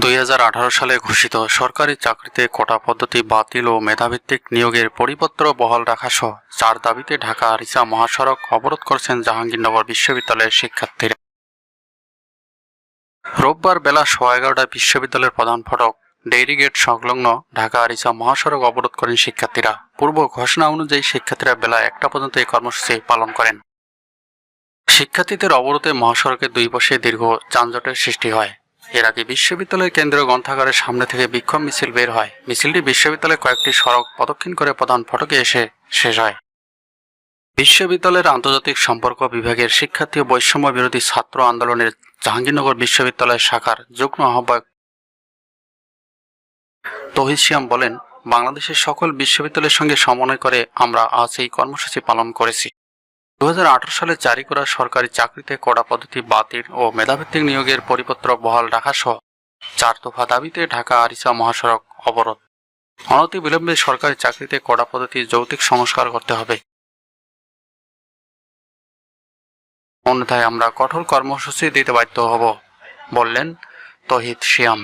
দুই হাজার আঠারো সালে ঘোষিত সরকারি চাকরিতে কোটা পদ্ধতি বাতিল ও মেধাভিত্তিক নিয়োগের পরিপত্র বহাল রাখা সহ চার দাবিতে ঢাকা আরিচা মহাসড়ক অবরোধ করেছেন জাহাঙ্গীরনগর বিশ্ববিদ্যালয়ের শিক্ষার্থীরা। রোববার বেলা সোয়া এগারোটায় বিশ্ববিদ্যালয়ের প্রধান ফটক ডেইরি গেট সংলগ্ন ঢাকা আরিচা মহাসড়ক অবরোধ করেন শিক্ষার্থীরা। পূর্ব ঘোষণা অনুযায়ী শিক্ষার্থীরা বেলা একটা পর্যন্ত এই কর্মসূচি পালন করেন। শিক্ষার্থীদের অবরোধে মহাসড়কের দুই পাশে দীর্ঘ যানজটের সৃষ্টি হয়। এর আগে বিশ্ববিদ্যালয়ের কেন্দ্রীয় গ্রন্থাগারের সামনে থেকে বিক্ষোভ মিছিল বের হয়। মিছিলটি বিশ্ববিদ্যালয়ের কয়েকটি সড়ক প্রদক্ষিণ করে প্রধান ফটকে এসে শেষ হয়। বিশ্ববিদ্যালয়ের আন্তর্জাতিক সম্পর্ক বিভাগের শিক্ষার্থী ও বৈষম্য বিরোধী ছাত্র আন্দোলনের জাহাঙ্গীরনগর বিশ্ববিদ্যালয় শাখার যুগ্ম আহ্বায়ক তহিদ শিয়াম বলেন, বাংলাদেশের সকল বিশ্ববিদ্যালয়ের সঙ্গে সমন্বয় করে আমরা আজ এই কর্মসূচি পালন করেছি। দুহাজার আঠারো সালে জারি করা সরকারি চাকরিতে কড়া পদ্ধতি বাতিল ও মেধাভিত্তিক নিয়োগের পরিপত্র বহাল রাখা সহ চার দফা দাবিতে ঢাকা আরিসা মহাসড়ক অবরোধ। অনতি বিলম্বে সরকারি চাকরিতে কড়া পদ্ধতি যৌতিক সংস্কার করতে হবে। অন্যথায় আমরা কঠোর কর্মসূচি দিতে বাধ্য হব, বললেন তহিদ শিয়াম।